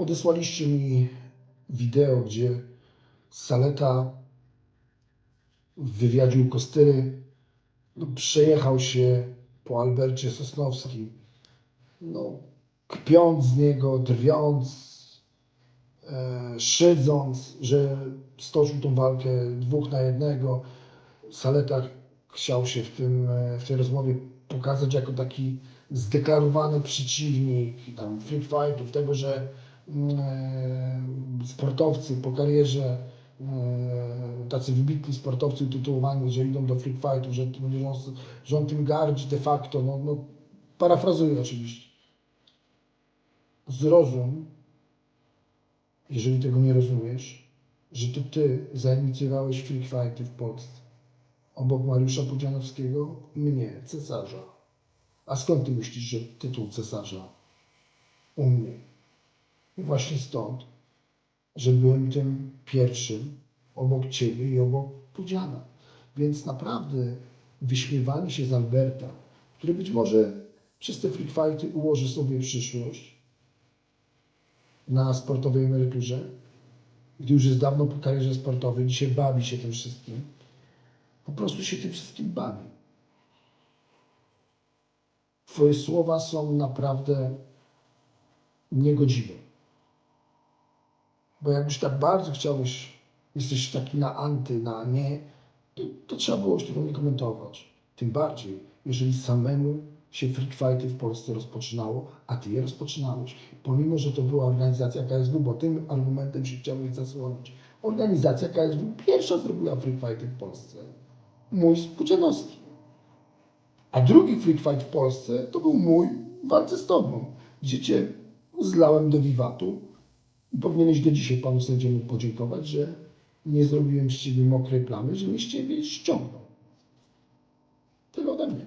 podesłaliście mi wideo, gdzie Saleta w wywiadzie u Kostyry no, przejechał się po Albercie Sosnowskim. No, kpiąc z niego, drwiąc, e, szydząc, że stoczył tą walkę dwóch na jednego. Saleta chciał się w, tym, e, w tej rozmowie pokazać jako taki zdeklarowany przeciwnik tam free fightów, tego, że sportowcy po karierze, e, tacy wybitni sportowcy utytułowani, że idą do free fightów, że, on tym gardzi de facto, no, no parafrazuję oczywiście. Zrozum, jeżeli tego nie rozumiesz, że to ty zainicjowałeś free fighty w Polsce. Obok Mariusza Pudzianowskiego, mnie, cesarza. A skąd ty myślisz, że tytuł cesarza u mnie? I właśnie stąd, że byłem tym pierwszym obok ciebie i obok Pudziana. Więc naprawdę wyśmiewanie się z Alberta, który być może przez te free fighty ułoży sobie przyszłość na sportowej emeryturze, gdy już jest dawno po karierze sportowej, dzisiaj bawi się tym wszystkim, po prostu się tym wszystkim bawi. Twoje słowa są naprawdę niegodziwe. Bo jak już tak bardzo chciałeś, jesteś taki na anty, na nie, to, to trzeba było już tego nie komentować. Tym bardziej, jeżeli samemu się freak fighty w Polsce rozpoczynało, a ty je rozpoczynałeś. Pomimo, że to była organizacja KSW, bo tym argumentem się chciałeś zasłonić. Organizacja KSW pierwsza zrobiła freak fighty w Polsce. Mój z Pudzianowski. A drugi freak fight w Polsce to był mój w walce z tobą, gdzie cię zlałem do wiwatu. I powinieneś do dzisiaj panu sędziemu podziękować, że nie zrobiłem z ciebie mokrej plamy, że mnie z ciebie ściągnął. Tyle ode mnie.